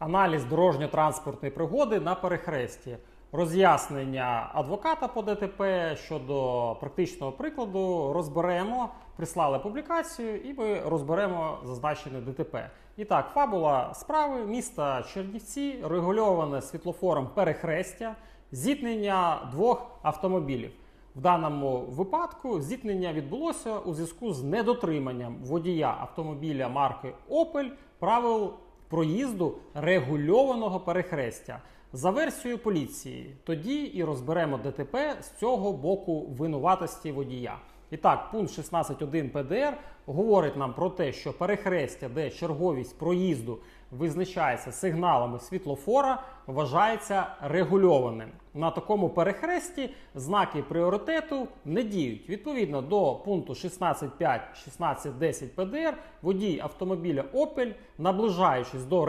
Аналіз дорожньо-транспортної пригоди на перехресті. Роз'яснення адвоката по ДТП щодо практичного прикладу розберемо. Прислали публікацію, і ми розберемо зазначене ДТП. І так, фабула справи міста Чернівці, регульоване світлофором перехрестя, зіткнення двох автомобілів. В даному випадку зіткнення відбулося у зв'язку з недотриманням водія автомобіля марки Opel правил проїзду регульованого перехрестя. За версією поліції, тоді і розберемо ДТП з цього боку винуватості водія. І так, пункт 16.1 ПДР говорить нам про те, що перехрестя, де черговість проїзду визначається сигналами світлофора, вважається регульованим. На такому перехресті знаки пріоритету не діють. Відповідно до пункту 16.5, 16.10 ПДР, водій автомобіля Opel, наближаючись до